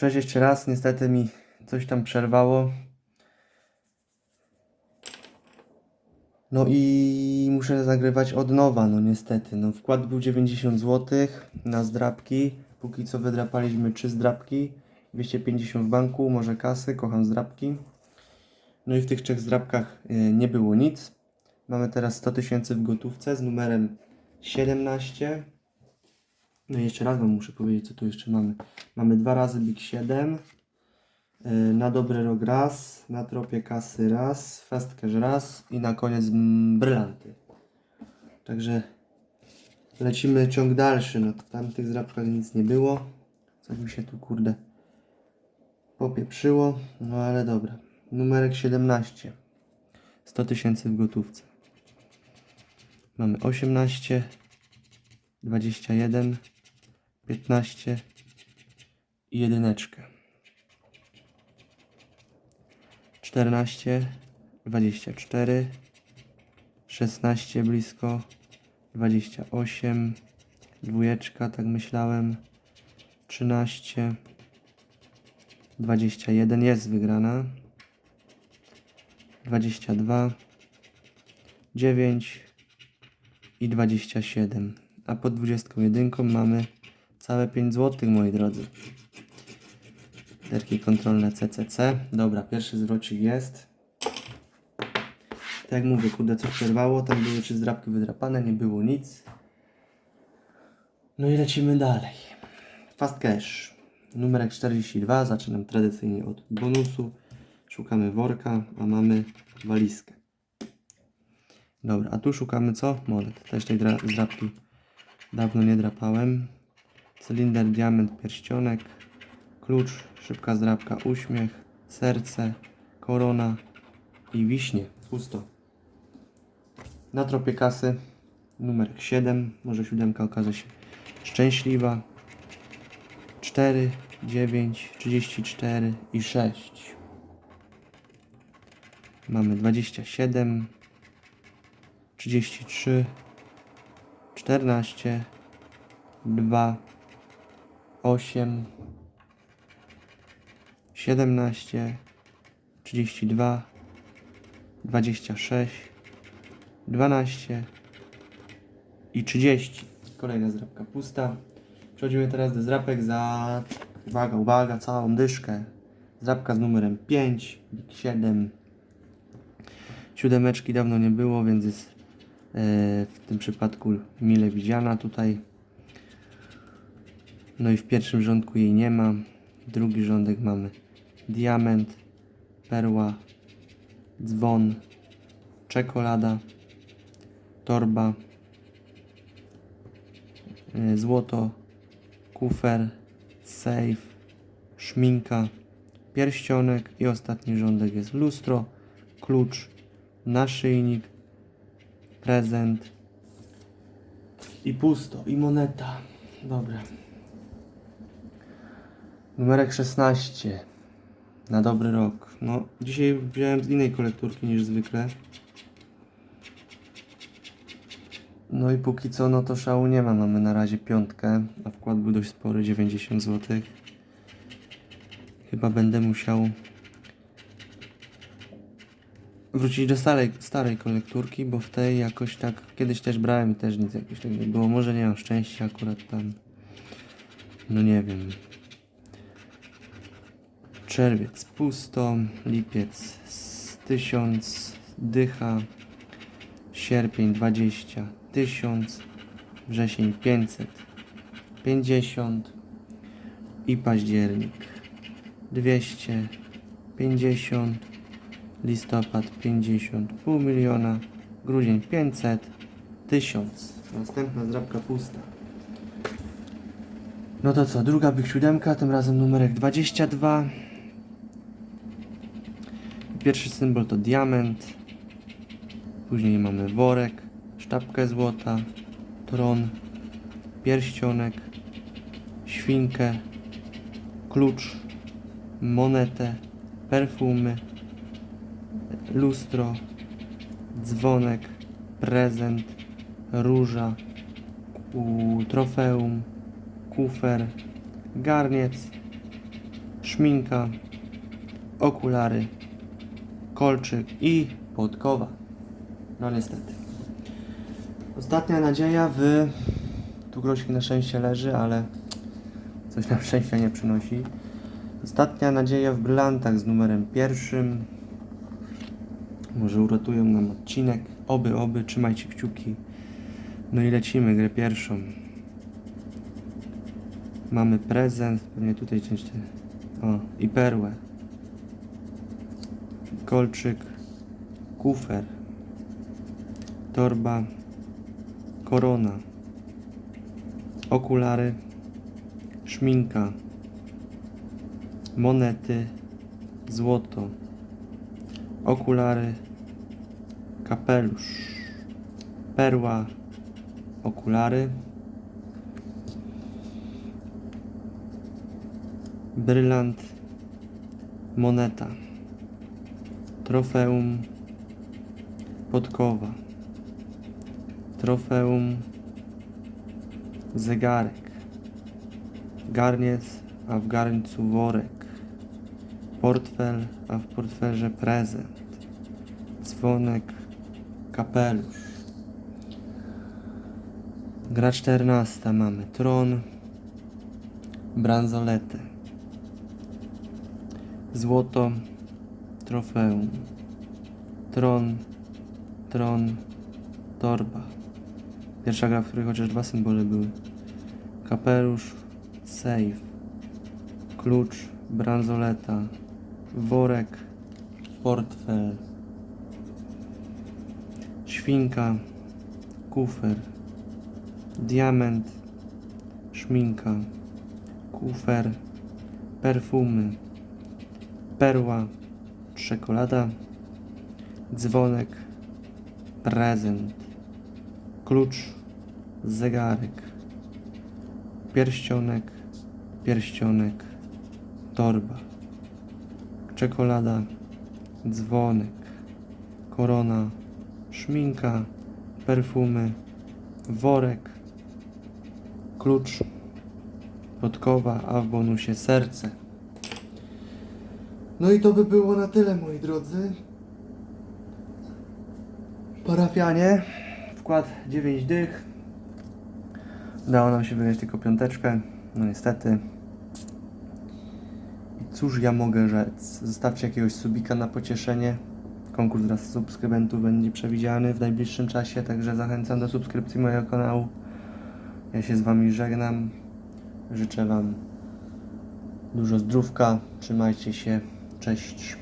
Cześć jeszcze raz, niestety mi coś tam przerwało. No i muszę zagrywać od nowa, no niestety. No wkład był 90 zł na zdrabki. Póki co wydrapaliśmy 3 zdrabki. 250 w banku, może kasy, kocham zdrabki. No i w tych trzech zdrabkach y, nie było nic. Mamy teraz 100 tysięcy w gotówce z numerem 17. No i jeszcze raz Wam muszę powiedzieć, co tu jeszcze mamy. Mamy dwa razy Big 7. y, Na dobry rok raz, na tropie kasy raz, cash raz i na koniec brylanty. Także lecimy ciąg dalszy. No tam w tych zrabkach nic nie było. Coś mi się tu kurde popieprzyło. No ale dobra. Numerek 17. 100 tysięcy w gotówce. Mamy 18, 21, 15 i jedyneczkę. 14, 24, 16 blisko, 28, dwójeczka, tak myślałem, 13, 21 jest wygrana, 22, 9 i 27. A pod 21 mamy całe 5 zł, moi drodzy. Derki kontrolne CCC. Dobra, pierwszy zwrocik jest. Tak jak mówię, kurde, coś przerwało. Tam były trzy zdrabki wydrapane, nie było nic. No i lecimy dalej. Fast Cash. Numerek 42. Zaczynam tradycyjnie od bonusu. Szukamy worka, a mamy walizkę. Dobra, a tu szukamy co? Monet. Też tej dra- zdrapki dawno nie drapałem. Cylinder, diament, pierścionek, klucz, szybka zdrapka, uśmiech, serce, korona i wiśnie. Pusto. Na tropie kasy numerek 7, może siódemka okaże się szczęśliwa. 4, 9, 34 i 6. Mamy 27, 33, 14, 2, 8, 17, 32, 26, 12 i 30. Kolejna zrabka pusta. Przechodzimy teraz do zrapek za, uwaga, uwaga, całą dyszkę. Zrapka z numerem 5, 7. Siódemeczki dawno nie było, więc jest e, w tym przypadku mile widziana tutaj. No i w pierwszym rządku jej nie ma. Drugi rządek mamy diament, perła, dzwon, czekolada, torba, e, złoto, kufer, safe, szminka, pierścionek i ostatni rządek jest lustro, klucz, naszyjnik, prezent i pusto, i moneta. Dobra. Numerek 16. Na dobry rok. No, dzisiaj wziąłem z innej kolekturki niż zwykle. No i póki co, no to szału nie ma. Mamy na razie piątkę, a wkład był dość spory, 90 zł. Chyba będę musiał wrócić do starej, starej kolekturki, bo w tej jakoś tak kiedyś też brałem i też nic jakoś tak nie było. Może nie mam szczęścia akurat tam. No nie wiem. Czerwiec pusto, lipiec z 1000, dycha, sierpień 20, 1000, wrzesień 500, 50 i październik 200, 50, listopad 50, pół miliona, grudzień 500, 1000. Następna zdrabka pusta. No to co, druga byk siódemka, tym razem numerek 22. Pierwszy symbol to diament. Później mamy worek, sztabkę złota, tron, pierścionek, świnkę, klucz, monetę, perfumy, lustro, dzwonek, prezent, róża, trofeum, kufer, garniec szminka, okulary, kolczyk i podkowa. No niestety. Ostatnia nadzieja w... Tu grosik na szczęście leży, ale coś nam szczęścia nie przynosi. Ostatnia nadzieja w brylantach z numerem pierwszym. Może uratują nam odcinek. Oby, oby, trzymajcie kciuki. No i lecimy, grę pierwszą. Mamy prezent, pewnie tutaj część. O, i perłę. Kolczyk, kufer, torba, korona, okulary, szminka, monety, złoto, okulary, kapelusz, perła, okulary, brylant, moneta, trofeum, podkowa, trofeum, zegarek, garniec, a w garncu worek, portfel, a w portfelze prezent, dzwonek, kapelusz. Gra 14 mamy tron, bransoletę, złoto, trofeum, tron, tron, torba. Pierwsza gra, w której chociaż dwa symbole były. Kapelusz, save, klucz, bransoleta, worek, portfel, świnka, kufer, diament, szminka, kufer, perfumy, perła, czekolada, dzwonek, prezent, klucz, zegarek, pierścionek, pierścionek, torba, czekolada, dzwonek, korona, szminka, perfumy, worek, klucz, podkowa, a w bonusie serce. No i to by było na tyle, moi drodzy. Parafianie, wkład 9 dych. Udało nam się wygrać tylko piąteczkę. No niestety. I Cóż ja mogę rzec? Zostawcie jakiegoś subika na pocieszenie. Konkurs dla subskrybentów będzie przewidziany w najbliższym czasie, także zachęcam do subskrypcji mojego kanału. Ja się z Wami żegnam. Życzę Wam dużo zdrówka. Trzymajcie się. Cześć.